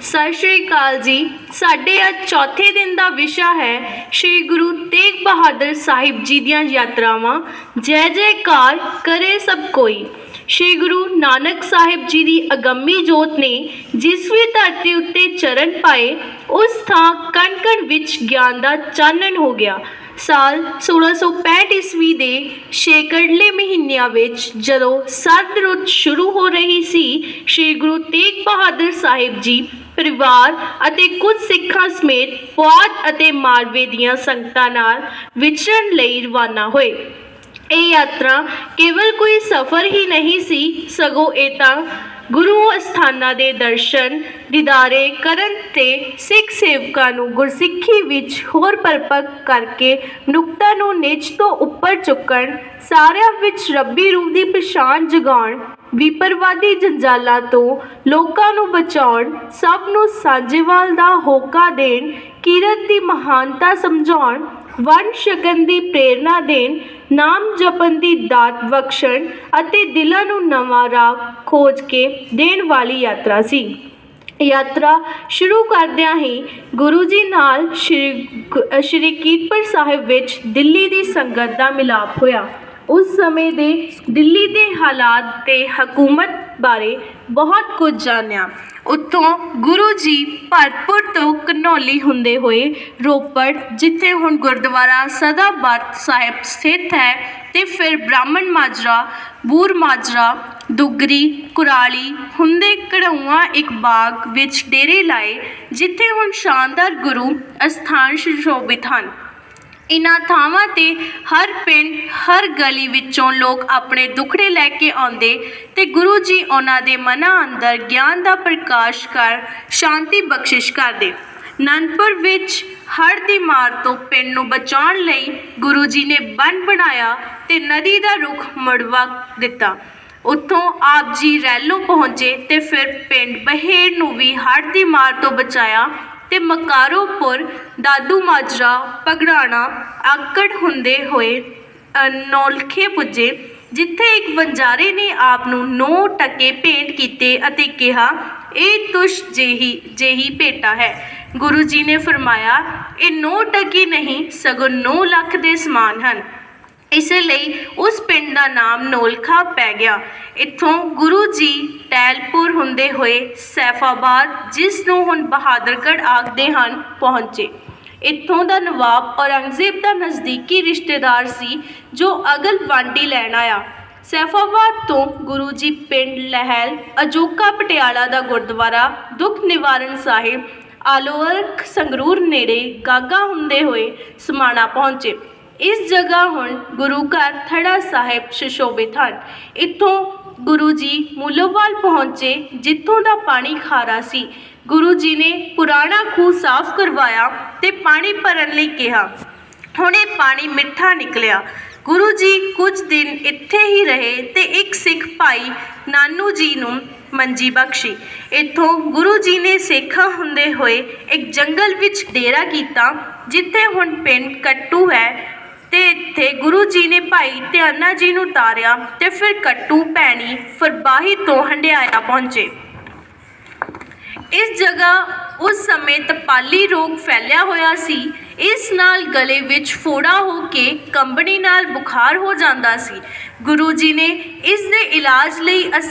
ਸਤਿ ਸ਼੍ਰੀ ਅਕਾਲ ਜੀ। ਸਾਡੇ ਅੱਜ ਚੌਥੇ ਦਿਨ ਦਾ ਵਿਸ਼ਾ ਹੈ ਸ਼੍ਰੀ ਗੁਰੂ ਤੇਗ ਬਹਾਦਰ ਸਾਹਿਬ ਜੀ ਦੀਆਂ ਯਾਤਰਾਵਾਂ। ਜੈ ਜੈਕਾਰ ਕਰੇ ਸਭ ਕੋਈ। ਸ਼੍ਰੀ ਗੁਰੂ ਨਾਨਕ ਸਾਹਿਬ ਜੀ ਦੀ ਅਗੰਮੀ ਜੋਤ ਨੇ ਜਿਸ ਵੀ ਧਰਤੀ ਉੱਤੇ ਚਰਨ ਪਾਏ, ਉਸ ਥਾਂ ਕਣ ਕਣ ਵਿੱਚ ਗਿਆਨ ਦਾ ਚਾਨਣ ਹੋ ਗਿਆ। ਸਾਲ 1665 ਈਸਵੀ ਦੇ ਸ਼ੇਕੜਲੇ ਮਹੀਨਿਆਂ ਵਿੱਚ ਜਦੋਂ ਸਰਦ ਰੁੱਤ ਸ਼ੁਰੂ ਹੋ ਰਹੀ ਸੀ, ਸ਼੍ਰੀ ਗੁਰੂ ਤੇਗ ਬਹਾਦਰ ਸਾਹਿਬ ਜੀ ਪਰਿਵਾਰ ਅਤੇ ਕੁਝ ਸਿੱਖਾਂ ਸਮੇਤ ਪੁਆਧ ਅਤੇ ਮਾਲਵੇ ਦੀਆਂ ਸੰਗਤਾਂ ਨਾਲ ਵਿਚਰਨ ਲਈ ਰਵਾਨਾ ਹੋਏ। ਇਹ ਯਾਤਰਾ ਕੇਵਲ ਕੋਈ ਸਫ਼ਰ ਹੀ ਨਹੀਂ ਸੀ, ਸਗੋਂ ਇਹ ਤਾਂ ਗੁਰੂ ਅਸਥਾਨਾਂ ਦੇ ਦਰਸ਼ਨ, ਦੀਦਾਰੇ ਕਰਨ ਤੇ ਸਿੱਖ ਸੇਵਕਾਂ ਨੂੰ ਗੁਰਸਿੱਖੀ ਵਿੱਚ ਹੋਰ ਪਰਪੱਕ ਕਰਕੇ ਮਨੁੱਖਤਾ ਨੂੰ ਨਿਜ ਤੋਂ ਉੱਪਰ ਚੁੱਕਣ, ਸਾਰਿਆਂ ਵਿੱਚ ਰੱਬੀ ਰੂਹ ਦੀ ਪਛਾਣ ਜਗਾਉਣ, ਵਿਪਰਵਾਦੀ ਜੰਜਾਲਾਂ ਤੋਂ ਲੋਕਾਂ ਨੂੰ ਬਚਾਉਣ, ਸਭ ਨੂੰ ਸਾਂਝੇਵਾਲ ਦਾ ਹੋਕਾ ਦੇਣ, ਕਿਰਤ ਦੀ ਮਹਾਨਤਾ ਸਮਝਾਉਣ ਵੰਡ ਛਕਣ ਦੀ ਪ੍ਰੇਰਣਾ ਦੇਣ, ਨਾਮ ਜਪਣ ਦੀ ਦਾਤ ਬਖਸ਼ਣ ਅਤੇ ਦਿਲਾਂ ਨੂੰ ਨਵਾਂ ਰਾਹ ਖੋਜ ਕੇ ਦੇਣ ਵਾਲੀ ਯਾਤਰਾ ਸੀ। ਯਾਤਰਾ ਸ਼ੁਰੂ ਕਰਦਿਆਂ ਹੀ ਗੁਰੂ ਜੀ ਨਾਲ ਸ਼੍ਰੀ ਸ਼੍ਰੀ ਕੀਰਤਪੁਰ ਸਾਹਿਬ ਵਿੱਚ ਦਿੱਲੀ ਦੀ ਸੰਗਤ ਦਾ ਮਿਲਾਪ ਹੋਇਆ। ਉਸ ਸਮੇਂ ਦੇ ਦਿੱਲੀ ਦੇ ਹਾਲਾਤ ਤੇ ਹਕੂਮਤ ਬਾਰੇ ਬਹੁਤ ਕੁਝ ਜਾਣਿਆ। ਉੱਥੋਂ ਗੁਰੂ ਜੀ ਭਰਤਪੁਰ ਤੋਂ ਘਨੌਲੀ ਹੁੰਦੇ ਹੋਏ ਰੋਪੜ, ਜਿੱਥੇ ਹੁਣ ਗੁਰਦੁਆਰਾ ਸਦਾਬਤ ਸਾਹਿਬ ਸਥਿਤ ਹੈ ਤੇ ਫਿਰ ਬ੍ਰਾਹਮਣ ਮਾਜਰਾ, ਬੂਰ ਮਾਜਰਾ, ਦੁਗਰੀ, ਕੁਰਾਲੀ ਹੁੰਦੇ ਕਢਊਆ ਇੱਕ ਬਾਗ ਵਿੱਚ ਡੇਰੇ ਲਾਏ, ਜਿੱਥੇ ਹੁਣ ਸ਼ਾਨਦਾਰ ਗੁਰੂ ਅਸਥਾਨ ਸੁਸ਼ੋਭਿਤ ਹਨ। ਇਨ੍ਹਾਂ ਥਾਵਾਂ ਤੇ ਹਰ ਪਿੰਡ, ਹਰ ਗਲੀ ਵਿੱਚੋਂ ਲੋਕ ਆਪਣੇ ਦੁੱਖੜੇ ਲੈ ਕੇ ਆਉਂਦੇ ਤੇ ਗੁਰੂ ਜੀ ਉਹਨਾਂ ਦੇ ਮਨਾਂ ਅੰਦਰ ਗਿਆਨ ਦਾ ਪ੍ਰਕਾਸ਼ ਕਰ ਸ਼ਾਂਤੀ ਬਖਸ਼ਿਸ਼ ਕਰਦੇ। ਅਨੰਦਪੁਰ ਵਿੱਚ ਹੜ੍ਹ ਦੀ ਮਾਰ ਤੋਂ ਪਿੰਡ ਨੂੰ ਬਚਾਉਣ ਲਈ ਗੁਰੂ ਜੀ ਨੇ ਬੰਨ ਬਣਾਇਆ ਤੇ ਨਦੀ ਦਾ ਰੁੱਖ ਮੁੜਵਾ ਦਿੱਤਾ। ਉੱਥੋਂ ਆਪ ਜੀ ਰੈਲੋਂ ਪਹੁੰਚੇ ਤੇ ਫਿਰ ਪਿੰਡ ਬਹੇੜ ਨੂੰ ਵੀ ਹੜ੍ਹ ਦੀ ਮਾਰ ਤੋਂ ਬਚਾਇਆ। ਤੇ ਮਕਾਰੋਪੁਰ ਦਾਦੂ ਮਾਜਰਾ ਪਗੜਾਣਾ ਆਕੜ ਹੁੰਦੇ ਹੋਏ ਨੌਲਖੇ ਪੁੱਜੇ, ਜਿੱਥੇ ਇੱਕ ਵਣਜਾਰੇ ਨੇ ਆਪ ਨੂੰ ਨੌ ਟਕੇ ਭੇਂਟ ਕੀਤੇ ਅਤੇ ਕਿਹਾ, ਇਹ ਤੁਸ਼ ਜਿਹੀ ਜਿਹੀ ਭੇਟਾ ਹੈ। ਗੁਰੂ ਜੀ ਨੇ ਫਰਮਾਇਆ, ਇਹ ਨੌ ਟਕੀ ਨਹੀਂ, ਸਗੋਂ 9 ਲੱਖ ਦੇ ਸਮਾਨ ਹਨ। ਇਸੇ ਲਈ ਉਸ ਪਿੰਡ ਦਾ ਨਾਮ ਨੋਲਖਾ ਪੈ ਗਿਆ। ਇੱਥੋਂ ਗੁਰੂ ਜੀ ਟੈਲਪੁਰ ਹੁੰਦੇ ਹੋਏ ਸੈਫਾਬਾਦ, ਜਿਸ ਨੂੰ ਹੁਣ ਬਹਾਦਰਗੜ੍ਹ ਆਖਦੇ ਹਨ, ਪਹੁੰਚੇ। ਇੱਥੋਂ ਦਾ ਨਵਾਬ ਔਰੰਗਜ਼ੇਬ ਦਾ ਨਜ਼ਦੀਕੀ ਰਿਸ਼ਤੇਦਾਰ ਸੀ, ਜੋ ਅਗਲ ਵਾਂਡੀ ਲੈਣ ਆਇਆ। ਸੈਫਾਬਾਦ ਤੋਂ ਗੁਰੂ ਜੀ ਪਿੰਡ ਲਹਿਲ, ਅਜੋਕਾ ਪਟਿਆਲਾ ਦਾ ਗੁਰਦੁਆਰਾ, ਦੁੱਖ ਨਿਵਾਰਨ ਸਾਹਿਬ, ਆਲੋਅਰਖ ਸੰਗਰੂਰ ਨੇੜੇ ਗਾਗਾ ਹੁੰਦੇ ਹੋਏ ਸਮਾਣਾ ਪਹੁੰਚੇ। ਇਸ ਜਗ੍ਹਾ ਹੁਣ ਗੁਰੂ ਘਰ ਥੜਾ ਸਾਹਿਬ ਸੁਸ਼ੋਭਿਤ ਹਨ। ਇੱਥੋਂ ਗੁਰੂ ਜੀ ਮੂਲੋਵਾਲ ਪਹੁੰਚੇ, ਜਿੱਥੋਂ ਦਾ ਪਾਣੀ ਖਾਰਾ ਸੀ। ਗੁਰੂ ਜੀ ਨੇ ਪੁਰਾਣਾ ਖੂਹ ਸਾਫ਼ ਕਰਵਾਇਆ ਤੇ ਪਾਣੀ ਭਰਨ ਲਈ ਕਿਹਾ। ਹੁਣੇ ਪਾਣੀ ਮਿੱਠਾ ਨਿਕਲਿਆ। ਗੁਰੂ ਜੀ ਕੁਝ ਦਿਨ ਇੱਥੇ ਹੀ ਰਹੇ ਤੇ ਇੱਕ ਸਿੱਖ ਭਾਈ ਨਾਨੂ ਜੀ ਨੂੰ ਮੰਜੀ ਬਖਸ਼ੀ। ਇੱਥੋਂ ਗੁਰੂ ਜੀ ਨੇ ਸੇਖਾਂ ਹੁੰਦੇ ਹੋਏ ਇੱਕ ਜੰਗਲ ਵਿੱਚ ਡੇਰਾ ਕੀਤਾ, ਜਿੱਥੇ ਹੁਣ ਪਿੰਡ ਕੱਟੂ ਹੈ। ਤੇ ਇੱਥੇ ਗੁਰੂ ਜੀ ਨੇ ਭਾਈ ਧਿਆਨਾ ਜੀ ਨੂੰ ਤਾਰਿਆ ਤੇ ਫਿਰ ਕੱਟੂ ਭੈਣੀ ਫਰਬਾਹੀ ਤੋਂ ਹੰਡਿਆਇਆ ਪਹੁੰਚੇ। ਇਸ ਜਗ੍ਹਾ ਉਸ ਸਮੇਂ ਤਪਾਲੀ ਰੋਗ ਫੈਲਿਆ ਹੋਇਆ ਸੀ। ਇਸ ਨਾਲ ਗਲੇ ਵਿੱਚ ਫੋੜਾ ਹੋ ਕੇ ਕੰਬਣੀ ਨਾਲ ਬੁਖਾਰ ਹੋ ਜਾਂਦਾ ਸੀ। ਗੁਰੂ ਜੀ ਨੇ ਇਸ ਦੇ ਇਲਾਜ ਲਈ